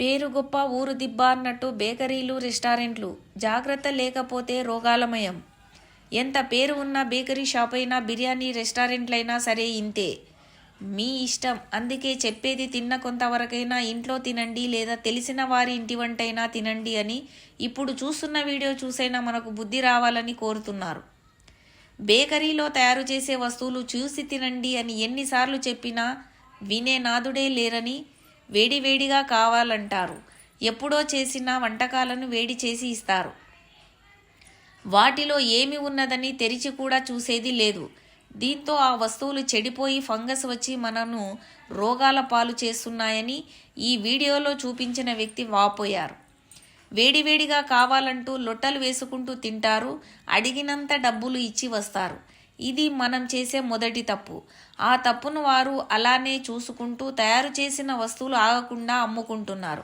పేరు గొప్ప ఊరు దిబ్బ అన్నట్టు బేకరీలు రెస్టారెంట్లు. జాగ్రత్త లేకపోతే రోగాలమయం. ఎంత పేరు ఉన్న బేకరీ షాప్ అయినా బిర్యానీ రెస్టారెంట్లైనా సరే ఇంతే. మీ ఇష్టం. అందుకే చెప్పేది తిన్న కొంతవరకైనా ఇంట్లో తినండి లేదా తెలిసిన వారి ఇంటి వంటైనా తినండి అని ఇప్పుడు చూస్తున్న వీడియో చూసైనా మనకు బుద్ధి రావాలని కోరుతున్నారు. బేకరీలో తయారు చేసే వస్తువులు చూసి తినండి అని ఎన్నిసార్లు చెప్పినా వినే నాదుడే లేరని వేడివేడిగా కావాలంటారు. ఎప్పుడో చేసిన వంటకాలను వేడి చేసి ఇస్తారు. వాటిలో ఏమి ఉన్నదని తెరిచి కూడా చూసేది లేదు. దీంతో ఆ వస్తువులు చెడిపోయి ఫంగస్ వచ్చి మనను రోగాల పాలు చేస్తున్నాయని ఈ వీడియోలో చూపించిన వ్యక్తి వాపోయారు. వేడివేడిగా కావాలంటూ లొట్టలు వేసుకుంటూ తింటారు. అడిగినంత డబ్బులు ఇచ్చి వస్తారు. ఇది మనం చేసే మొదటి తప్పు ఆ తప్పును వారు అలానే చూసుకుంటూ తయారు చేసిన వస్తువులు ఆగకుండా అమ్ముకుంటున్నారు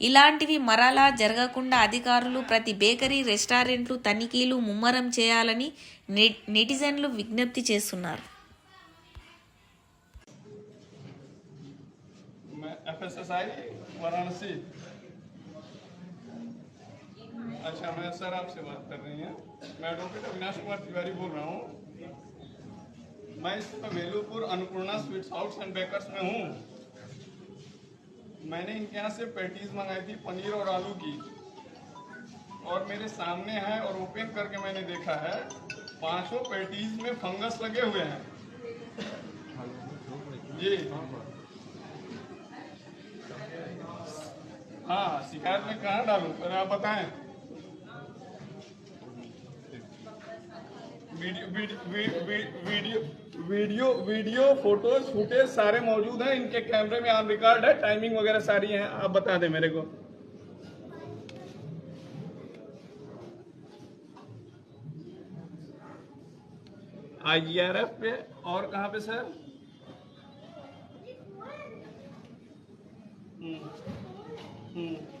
ఇలాంటివి మరలా జరగకుండా అధికారులు ప్రతి బేకరీ రెస్టారెంట్లు తనిఖీలు ముమ్మరం చేయాలని నె- నెటిజన్లు విజ్ఞప్తి చేస్తున్నారు मैं F S S I Varanasi अच्छा मैं सर आपसे बात कर रही हैं मैं एडवोकेट अविनाश कुमार तिवारी बोल रहा हूँ मैं इस समय Velupur Annapurna sweets house and bakers में हूँ। मैंने इनके यहाँ से पैटीज मंगाई थी, पनीर और आलू की। और मेरे सामने है और ओपन करके मैंने देखा है, पाँचों पैटीज में फंगस लगे हुए हैं। जी। हाँ शिकायत में कहाँ डालूं? पर आप बताएँ। वीडियो वीडियो फ़ोटोज़, फुटेज सारे मौजूद हैं। इनके कैमरे में ऑन रिकॉर्ड है। टाइमिंग वगैरह सारी है। आप बता दें मेरे को। आई आर एफ़ पे। और कहाँ पे सर? हम्म हम्म।